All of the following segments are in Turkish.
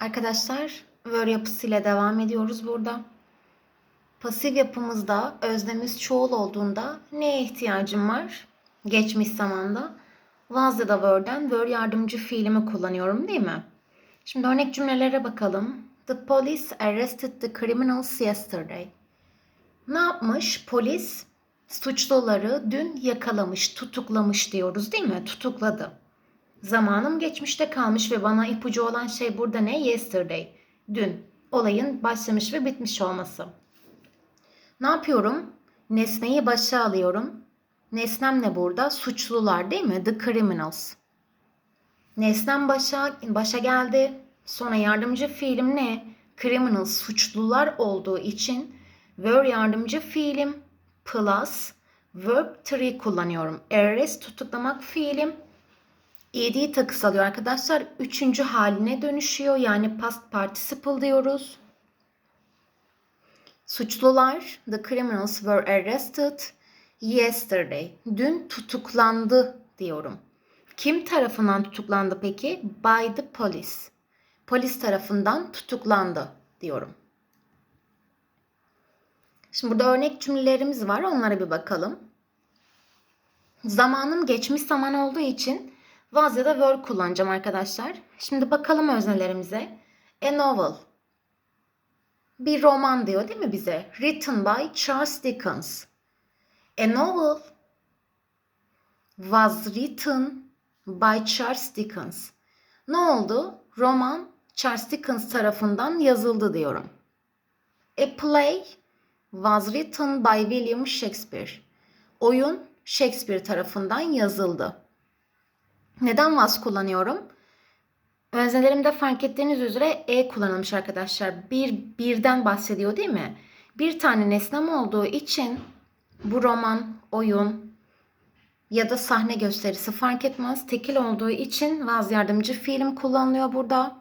Arkadaşlar word yapısıyla devam ediyoruz burada. Pasif yapımızda öznemiz çoğul olduğunda neye ihtiyacım var? Geçmiş zamanda. Was ya da were'den were yardımcı fiilimi kullanıyorum değil mi? Şimdi örnek cümlelere bakalım. The police arrested the criminals yesterday. Ne yapmış? Polis suçluları dün yakalamış, tutuklamış diyoruz değil mi? Tutukladı. Zamanım geçmişte kalmış ve bana ipucu olan şey burada ne? Yesterday. Dün. Olayın başlamış ve bitmiş olması. Ne yapıyorum? Nesneyi başa alıyorum. Nesnem ne burada? Suçlular değil mi? The criminals. Nesnem başa, başa geldi. Sonra yardımcı fiilim ne? Criminals, suçlular olduğu için were yardımcı fiilim plus verb to kullanıyorum. Arrest tutuklamak fiilim ed takısı alıyor arkadaşlar. Üçüncü haline dönüşüyor. Yani past participle diyoruz. Suçlular, the criminals were arrested yesterday. Dün tutuklandı diyorum. Kim tarafından tutuklandı peki? By the police. Polis tarafından tutuklandı diyorum. Şimdi burada örnek cümlelerimiz var. Onlara bir bakalım. Zamanım geçmiş zaman olduğu için was ya da were kullanacağım arkadaşlar. Şimdi bakalım öznelerimize. A novel. Bir roman diyor değil mi bize? Written by Charles Dickens. A novel was written by Charles Dickens. Ne oldu? Roman Charles Dickens tarafından yazıldı diyorum. A play was written by William Shakespeare. Oyun Shakespeare tarafından yazıldı. Neden was kullanıyorum? Öznelerimde fark ettiğiniz üzere e kullanılmış arkadaşlar. Bir birden bahsediyor değil mi? Bir tane nesnem olduğu için bu roman, oyun ya da sahne gösterisi fark etmez. Tekil olduğu için was yardımcı fiilim kullanılıyor burada.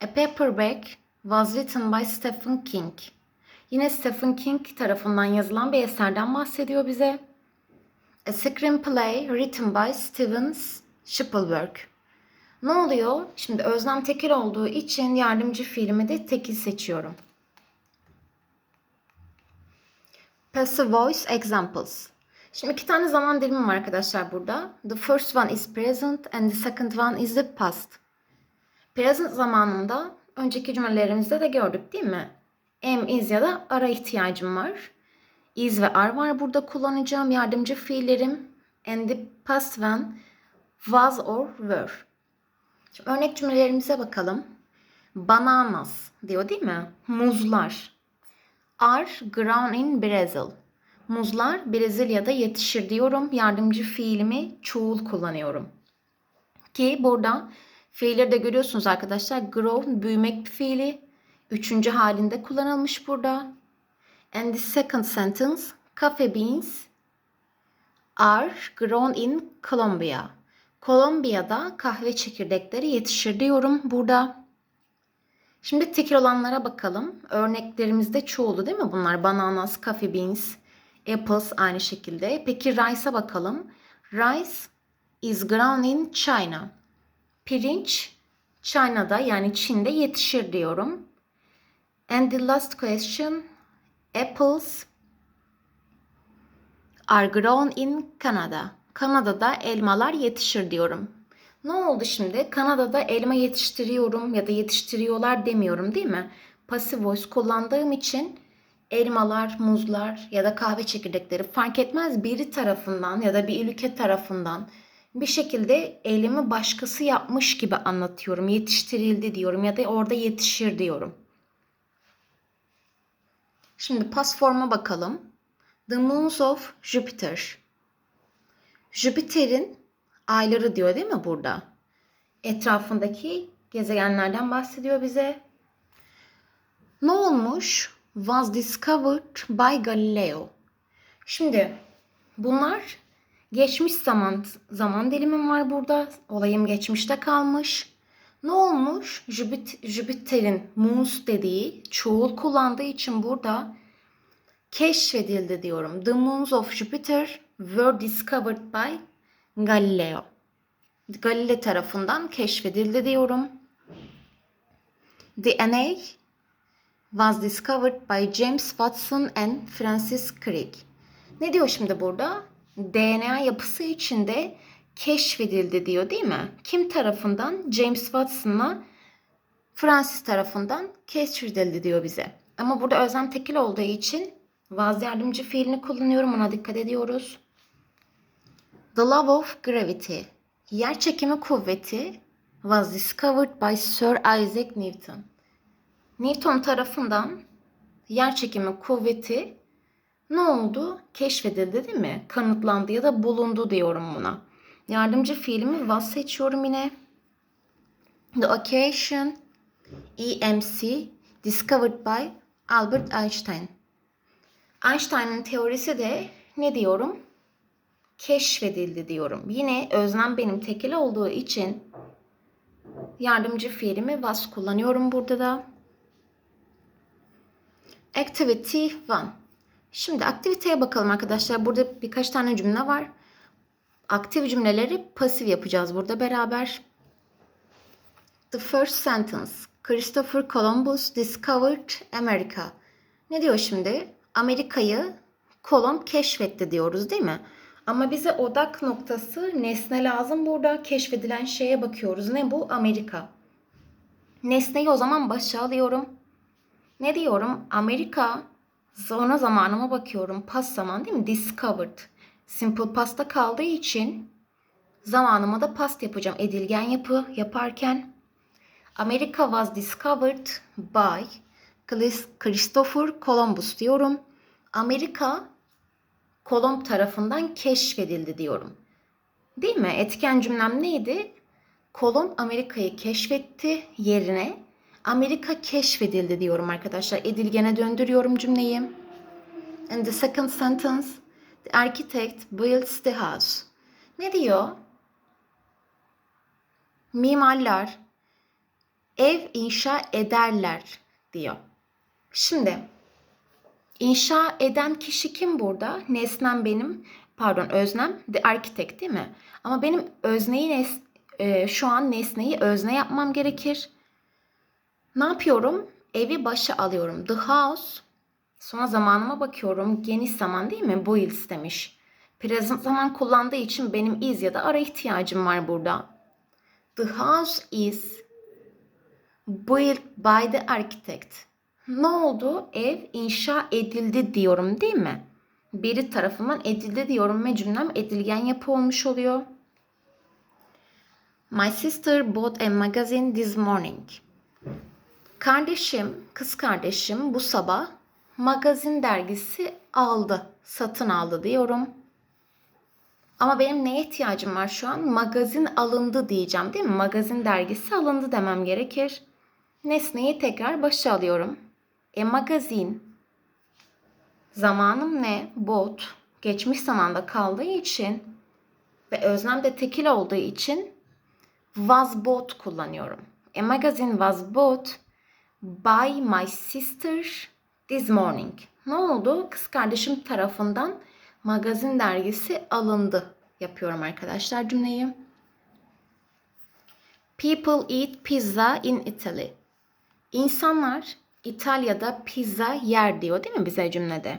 A paperback was written by Stephen King. Yine Stephen King tarafından yazılan bir eserden bahsediyor bize. A screenplay written by Steven Spielberg. Ne oluyor? Şimdi özlem tekil olduğu için yardımcı fiilimi de tekil seçiyorum. Passive voice examples. Şimdi iki tane zaman dilimi var arkadaşlar burada. The first one is present and the second one is the past. Present zamanında önceki cümlelerimizde de gördük değil mi? Am, is ya da ara ihtiyacım var. Is ve are var burada kullanacağım yardımcı fiillerim. And the past one was or were. Şimdi örnek cümlelerimize bakalım. Bananas diyor değil mi? Muzlar. Are grown in Brazil. Muzlar Brezilya'da yetişir diyorum. Yardımcı fiilimi çoğul kullanıyorum. Ki burada fiilleri de görüyorsunuz arkadaşlar. Grow büyümek fiili. Üçüncü halinde kullanılmış burada. And the second sentence, coffee beans are grown in Colombia. Kolombiya'da kahve çekirdekleri yetişir diyorum burada. Şimdi tekil olanlara bakalım. Örneklerimizde çoğulu değil mi bunlar? Bananas, coffee beans, apples aynı şekilde. Peki rice'a bakalım. Rice is grown in China. Pirinç China'da yani Çin'de yetişir diyorum. And the last question, apples are grown in Canada. Kanada'da elmalar yetişir diyorum. Ne oldu şimdi? Kanada'da elma yetiştiriyorum ya da yetiştiriyorlar demiyorum değil mi? Passive voice kullandığım için elmalar, muzlar ya da kahve çekirdekleri fark etmez biri tarafından ya da bir ülke tarafından bir şekilde eylemi başkası yapmış gibi anlatıyorum. Yetiştirildi diyorum ya da orada yetişir diyorum. Şimdi pas forma bakalım. The moons of Jupiter. Jüpiter'in ayları diyor değil mi burada? Etrafındaki gezegenlerden bahsediyor bize. Ne olmuş? Was discovered by Galileo. Şimdi bunlar geçmiş zaman zaman dilimim var burada. Olayım geçmişte kalmış. Ne olmuş? Jüpit, Jüpiter'in moons dediği çoğul kullandığı için burada keşfedildi diyorum. The moons of Jupiter were discovered by Galileo. Galile tarafından keşfedildi diyorum. DNA was discovered by James Watson and Francis Crick. Ne diyor şimdi burada? DNA yapısı içinde keşfedildi diyor değil mi? Kim tarafından? James Watson'la Francis tarafından keşfedildi diyor bize. Ama burada özlem tekil olduğu için vaz yardımcı fiilini kullanıyorum. Ona dikkat ediyoruz. The law of gravity. Yer çekimi kuvveti was discovered by Sir Isaac Newton. Newton tarafından yer çekimi kuvveti ne oldu? Keşfedildi değil mi? Kanıtlandı ya da bulundu diyorum buna. Yardımcı fiilimi was seçiyorum yine. The occasion EMC discovered by Albert Einstein. Einstein'ın teorisi de ne diyorum? Keşfedildi diyorum. Yine özlem benim tekil olduğu için yardımcı fiilimi was kullanıyorum burada da. Activity 1. Şimdi aktiviteye bakalım arkadaşlar. Burada birkaç tane cümle var. Aktif cümleleri pasif yapacağız burada beraber. The first sentence. Christopher Columbus discovered America. Ne diyor şimdi? Amerika'yı Kolomb keşfetti diyoruz değil mi? Ama bize odak noktası nesne lazım burada. Keşfedilen şeye bakıyoruz. Ne bu? Amerika. Nesneyi o zaman başa alıyorum. Ne diyorum? Amerika sonra zamanıma bakıyorum. Past zaman değil mi? Discovered. Simple past'ta kaldığı için zamanıma da past yapacağım. Edilgen yapı yaparken. America was discovered by Christopher Columbus diyorum. Amerika Kolomb tarafından keşfedildi diyorum. Değil mi? Etken cümlem neydi? Kolomb Amerika'yı keşfetti yerine Amerika keşfedildi diyorum arkadaşlar. Edilgene döndürüyorum cümleyi. And the second sentence, the architect builds the house. Ne diyor? Mimarlar ev inşa ederler diyor. Şimdi inşa eden kişi kim burada? Nesnem benim, pardon öznem, the architect değil mi? Ama benim özneyi nes e, şu an nesneyi özne yapmam gerekir. Ne yapıyorum? Evi başa alıyorum. The house. Sonra zamanıma bakıyorum. Geniş zaman değil mi? Builds demiş. Present zaman kullandığı için benim is ya da ara ihtiyacım var burada. The house is built by the architect. Ne oldu? Ev inşa edildi diyorum değil mi? Biri tarafından edildi diyorum ve cümlem edilgen yapı olmuş oluyor. My sister bought a magazine this morning. Kardeşim, kız kardeşim bu sabah magazin dergisi aldı, satın aldı diyorum. Ama benim neye ihtiyacım var şu an? Magazin alındı diyeceğim değil mi? Magazin dergisi alındı demem gerekir. Nesneyi tekrar başa alıyorum. E magazin. Zamanım ne? Bot. Geçmiş zamanda kaldığı için ve öznem de tekil olduğu için was bought kullanıyorum. A magazine was bought by my sister this morning. Ne oldu? Kız kardeşim tarafından magazin dergisi alındı. Yapıyorum arkadaşlar cümleyi. People eat pizza in Italy. İnsanlar İtalya'da pizza yer diyor değil mi bize cümlede?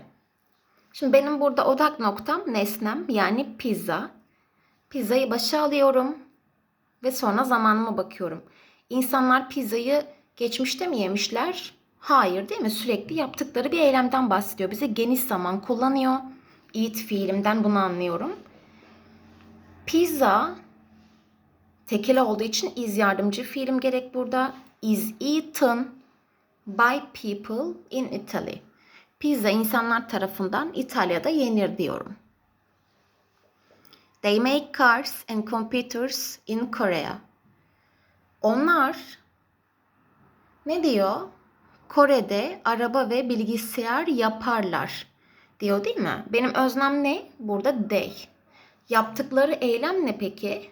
Şimdi benim burada odak noktam nesnem yani pizza. Pizzayı başa alıyorum ve sonra zamanıma bakıyorum. İnsanlar pizzayı geçmişte mi yemişler? Hayır değil mi? Sürekli yaptıkları bir eylemden bahsediyor. Bize geniş zaman kullanıyor. Eat fiilimden bunu anlıyorum. Pizza tekil olduğu için is yardımcı fiilim gerek burada. Is eaten by people in Italy. Pizza insanlar tarafından İtalya'da yenir diyorum. They make cars and computers in Korea. Onlar ne diyor? Kore'de araba ve bilgisayar yaparlar diyor değil mi? Benim öznem ne? Burada they. Yaptıkları eylem ne peki?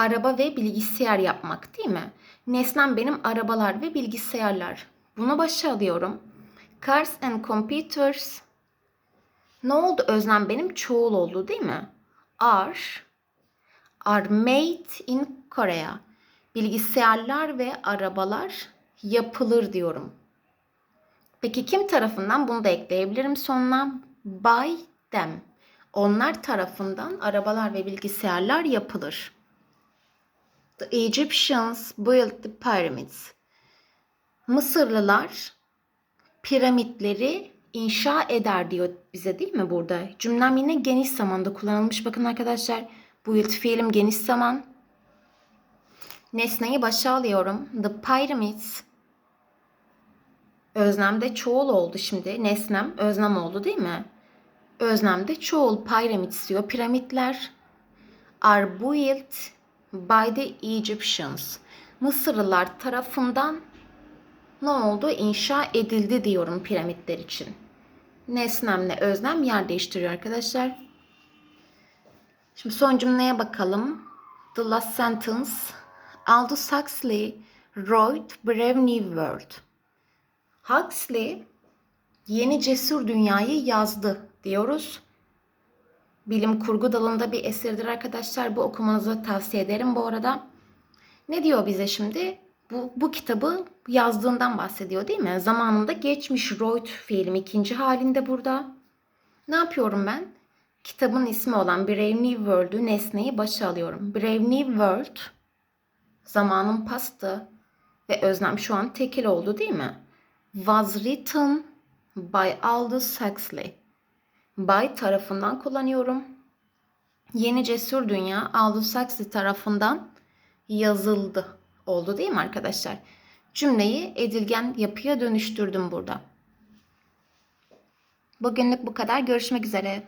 Araba ve bilgisayar yapmak değil mi? Nesnem benim arabalar ve bilgisayarlar. Bunu başa alıyorum. Cars and computers. Ne oldu özlem benim çoğul oldu değil mi? Are are made in Korea. Bilgisayarlar ve arabalar yapılır diyorum. Peki kim tarafından bunu da ekleyebilirim sonuna? By them. Onlar tarafından arabalar ve bilgisayarlar yapılır. The Egyptians built the pyramids. Mısırlılar piramitleri inşa eder diyor bize değil mi burada? Cümlem yine geniş zamanda kullanılmış. Bakın arkadaşlar build fiilim geniş zaman. Nesneyi başa alıyorum. The pyramids Öznemde çoğul oldu şimdi. Nesnem öznem oldu değil mi? Öznemde çoğul pyramids diyor. Piramitler are built by the Egyptians. Mısırlılar tarafından ne oldu? İnşa edildi diyorum piramitler için. Nesnemle öznem yer değiştiriyor arkadaşlar. Şimdi son cümleye bakalım. The last sentence. Aldous Huxley wrote Brave New World. Huxley Yeni Cesur Dünyayı yazdı diyoruz. Bilim kurgu dalında bir eseridir arkadaşlar. Bu okumanızı tavsiye ederim bu arada. Ne diyor bize şimdi? Bu, bu kitabı yazdığından bahsediyor değil mi? Zamanında geçmiş wrote fiilim ikinci halinde burada. Ne yapıyorum ben? Kitabın ismi olan Brave New World'ü nesneyi başa alıyorum. Brave New World zamanın pastı ve öznem şu an tekil oldu değil mi? Was written by Aldous Huxley. By tarafından kullanıyorum. Yeni Cesur Dünya Huxley tarafından yazıldı. Oldu değil mi arkadaşlar? Cümleyi edilgen yapıya dönüştürdüm burada. Bugünlük bu kadar. Görüşmek üzere.